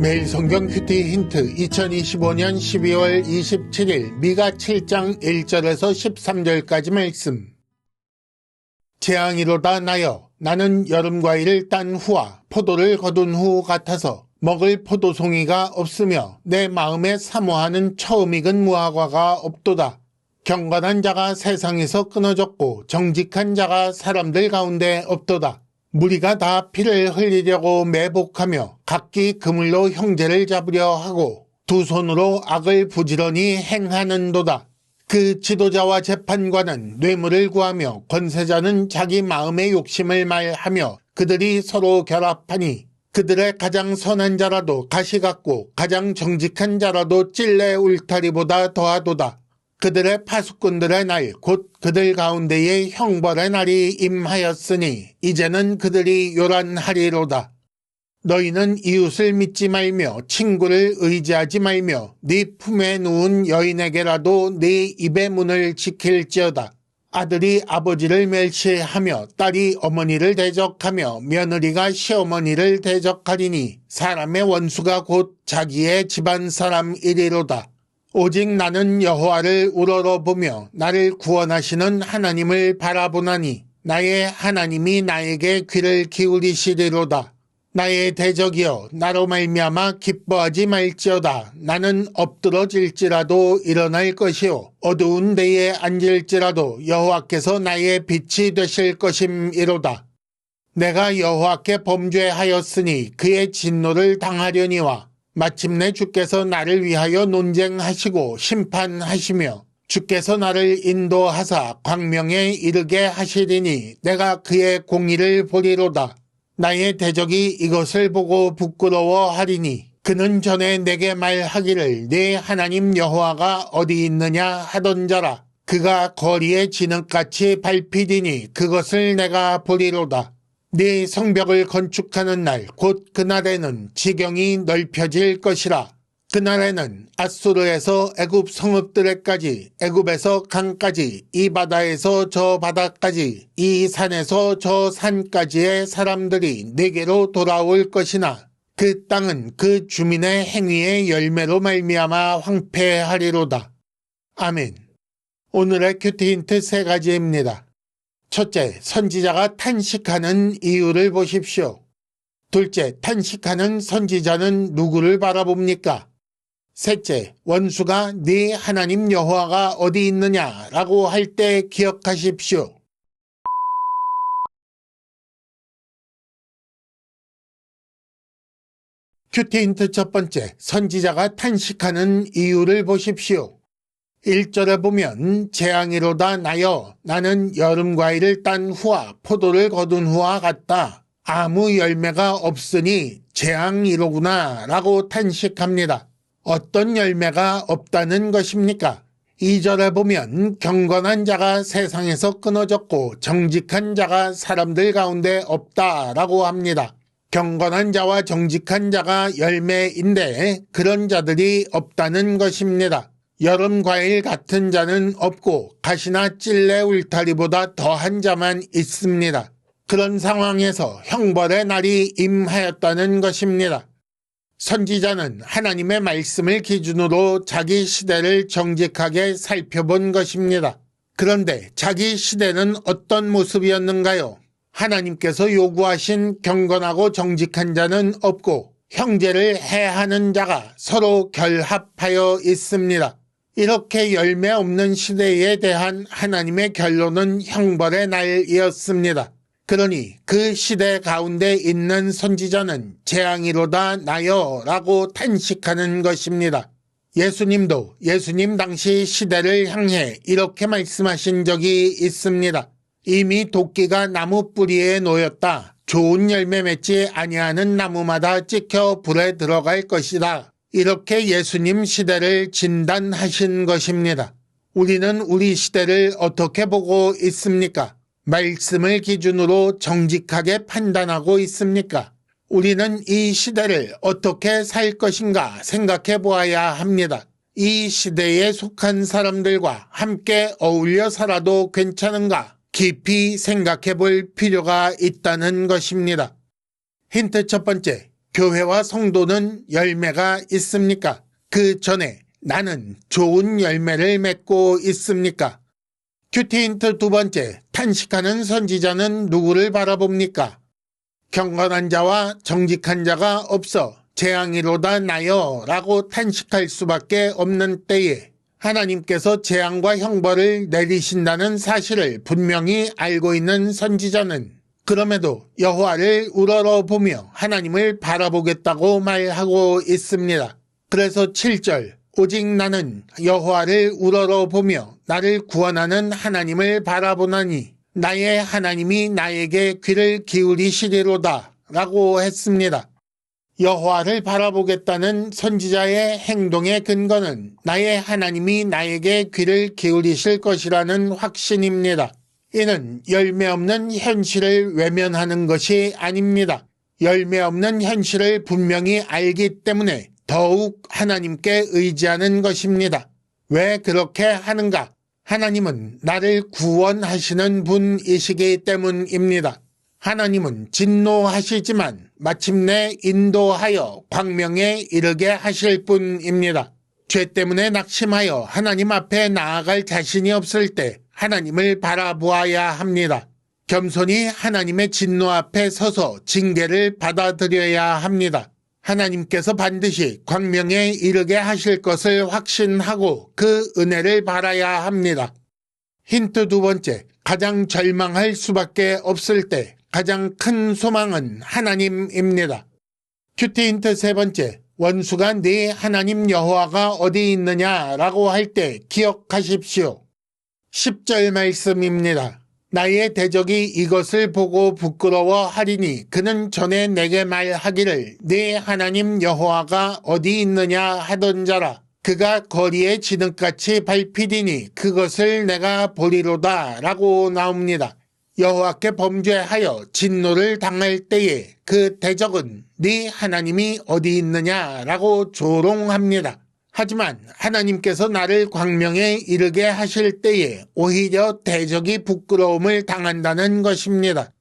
매일 성경 큐티 힌트 2025년 12월 27일 미가 7장 1절에서 13절까지 말씀 재앙이로다 나여 나는 여름과일을 딴 후와 포도를 거둔 후 같아서 먹을 포도송이가 없으며 내 마음에 사모하는 처음 익은 무화과가 없도다. 경건한 자가 세상에서 끊어졌고 정직한 자가 사람들 가운데 없도다. 무리가 다 피를 흘리려고 매복하며 각기 그물로 형제를 잡으려 하고 두 손으로 악을 부지런히 행하는도다. 그 지도자와 재판관은 뇌물을 구하며 권세자는 자기 마음의 욕심을 말하며 그들이 서로 결합하니 그들의 가장 선한 자라도 가시 같고 가장 정직한 자라도 찔레 울타리보다 더하도다. 그들의 파수꾼들의 날, 곧 그들 가운데의 형벌의 날이 임하였으니 이제는 그들이 요란하리로다. 너희는 이웃을 믿지 말며 친구를 의지하지 말며 네 품에 누운 여인에게라도 네 입의 문을 지킬지어다. 아들이 아버지를 멸시하며 딸이 어머니를 대적하며 며느리가 시어머니를 대적하리니 사람의 원수가 곧 자기의 집안 사람이리로다. 오직 나는 여호와를 우러러보며 나를 구원하시는 하나님을 바라보나니 나의 하나님이 나에게 귀를 기울이시리로다. 나의 대적이여 나로 말미암아 기뻐하지 말지어다. 나는 엎드러질지라도 일어날 것이요 어두운 데에 앉을지라도 여호와께서 나의 빛이 되실 것임이로다. 내가 여호와께 범죄하였으니 그의 진노를 당하려니와 마침내 주께서 나를 위하여 논쟁하시고 심판하시며 주께서 나를 인도하사 광명에 이르게 하시리니 내가 그의 공의를 보리로다. 나의 대적이 이것을 보고 부끄러워하리니 그는 전에 내게 말하기를 내 하나님 여호와가 어디 있느냐 하던 자라. 그가 거리에 진흙같이 밟히리니 그것을 내가 보리로다. 네 성벽을 건축하는 날 곧 그날에는 지경이 넓혀질 것이라. 그날에는 아수르에서 애굽 성읍들에까지 애굽에서 강까지 이 바다에서 저 바다까지 이 산에서 저 산까지의 사람들이 내게로 돌아올 것이나 그 땅은 그 주민의 행위의 열매로 말미암아 황폐하리로다. 아멘. 오늘의 큐티 힌트 세 가지입니다. 첫째, 선지자가 탄식하는 이유를 보십시오. 둘째, 탄식하는 선지자는 누구를 바라봅니까? 셋째, 원수가 네 하나님 여호와가 어디 있느냐라고 할 때 기억하십시오. 큐티 힌트 첫 번째, 선지자가 탄식하는 이유를 보십시오. 1절에 보면 재앙이로다 나여 나는 여름 과일을 딴 후와 포도를 거둔 후와 같다. 아무 열매가 없으니 재앙이로구나 라고 탄식합니다. 어떤 열매가 없다는 것입니까? 2절에 보면 경건한 자가 세상에서 끊어졌고 정직한 자가 사람들 가운데 없다라고 합니다. 경건한 자와 정직한 자가 열매인데 그런 자들이 없다는 것입니다. 여름 과일 같은 자는 없고 가시나 찔레 울타리보다 더한 자만 있습니다. 그런 상황에서 형벌의 날이 임하였다는 것입니다. 선지자는 하나님의 말씀을 기준으로 자기 시대를 정직하게 살펴본 것입니다. 그런데 자기 시대는 어떤 모습이었는가요? 하나님께서 요구하신 경건하고 정직한 자는 없고 형제를 해하는 자가 서로 결합하여 있습니다. 이렇게 열매 없는 시대에 대한 하나님의 결론은 형벌의 날이었습니다. 그러니 그 시대 가운데 있는 선지자는 재앙이로다 나여 라고 탄식하는 것입니다. 예수님도 예수님 당시 시대를 향해 이렇게 말씀하신 적이 있습니다. 이미 도끼가 나무 뿌리에 놓였다. 좋은 열매 맺지 아니하는 나무마다 찍혀 불에 들어갈 것이다. 이렇게 예수님 시대를 진단하신 것입니다. 우리는 우리 시대를 어떻게 보고 있습니까? 말씀을 기준으로 정직하게 판단하고 있습니까? 우리는 이 시대를 어떻게 살 것인가 생각해 보아야 합니다. 이 시대에 속한 사람들과 함께 어울려 살아도 괜찮은가 깊이 생각해 볼 필요가 있다는 것입니다. 힌트 첫 번째. 교회와 성도는 열매가 있습니까? 그 전에 나는 좋은 열매를 맺고 있습니까? 큐티 힌트 두 번째, 탄식하는 선지자는 누구를 바라봅니까? 경건한 자와 정직한 자가 없어 재앙이로다 나여 라고 탄식할 수밖에 없는 때에 하나님께서 재앙과 형벌을 내리신다는 사실을 분명히 알고 있는 선지자는 그럼에도 여호와를 우러러 보며 하나님을 바라보겠다고 말하고 있습니다. 그래서 7절 오직 나는 여호와를 우러러 보며 나를 구원하는 하나님을 바라보나니 나의 하나님이 나에게 귀를 기울이시리로다 라고 했습니다. 여호와를 바라보겠다는 선지자의 행동의 근거는 나의 하나님이 나에게 귀를 기울이실 것이라는 확신입니다. 이는 열매 없는 현실을 외면하는 것이 아닙니다. 열매 없는 현실을 분명히 알기 때문에 더욱 하나님께 의지하는 것입니다. 왜 그렇게 하는가? 하나님은 나를 구원하시는 분이시기 때문입니다. 하나님은 진노하시지만 마침내 인도하여 광명에 이르게 하실 분입니다. 죄 때문에 낙심하여 하나님 앞에 나아갈 자신이 없을 때 하나님을 바라보아야 합니다. 겸손히 하나님의 진노 앞에 서서 징계를 받아들여야 합니다. 하나님께서 반드시 광명에 이르게 하실 것을 확신하고 그 은혜를 바라야 합니다. 힌트 두 번째, 가장 절망할 수밖에 없을 때 가장 큰 소망은 하나님입니다. 큐티 힌트 세 번째, 원수가 네 하나님 여호와가 어디 있느냐라고 할 때 기억하십시오. 10절 말씀입니다. 나의 대적이 이것을 보고 부끄러워하리니 그는 전에 내게 말하기를 네 하나님 여호와가 어디 있느냐 하던 자라 그가 거리에 진흙같이 밟히리니 그것을 내가 보리로다 라고 나옵니다. 여호와께 범죄하여 진노를 당할 때에 그 대적은 네 하나님이 어디 있느냐라고 조롱합니다. 하지만 하나님께서 나를 광명에 이르게 하실 때에 오히려 대적이 부끄러움을 당한다는 것입니다.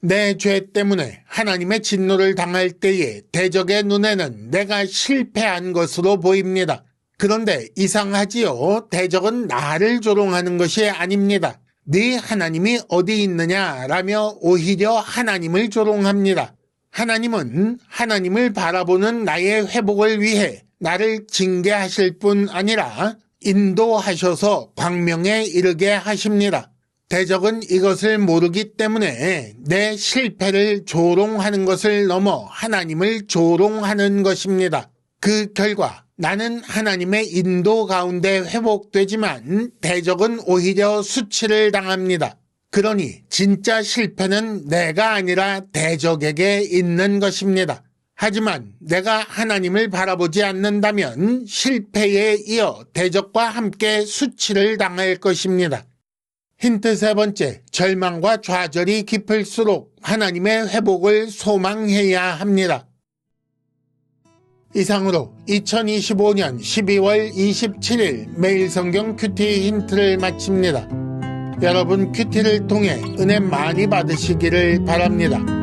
내 죄 때문에 하나님의 진노를 당할 때에 대적의 눈에는 내가 실패한 것으로 보입니다. 그런데 이상하지요. 대적은 나를 조롱하는 것이 아닙니다. 네 하나님이 어디 있느냐라며 오히려 하나님을 조롱합니다. 하나님은 하나님을 바라보는 나의 회복을 위해 나를 징계하실 뿐 아니라 인도하셔서 광명에 이르게 하십니다. 대적은 이것을 모르기 때문에 내 실패를 조롱하는 것을 넘어 하나님을 조롱하는 것입니다. 그 결과 나는 하나님의 인도 가운데 회복되지만 대적은 오히려 수치를 당합니다. 그러니 진짜 실패는 내가 아니라 대적에게 있는 것입니다. 하지만 내가 하나님을 바라보지 않는다면 실패에 이어 대적과 함께 수치를 당할 것입니다. 힌트 세 번째, 절망과 좌절이 깊을수록 하나님의 회복을 소망해야 합니다. 이상으로 2025년 12월 27일 매일 성경 큐티 힌트를 마칩니다. 여러분 큐티를 통해 은혜 많이 받으시기를 바랍니다.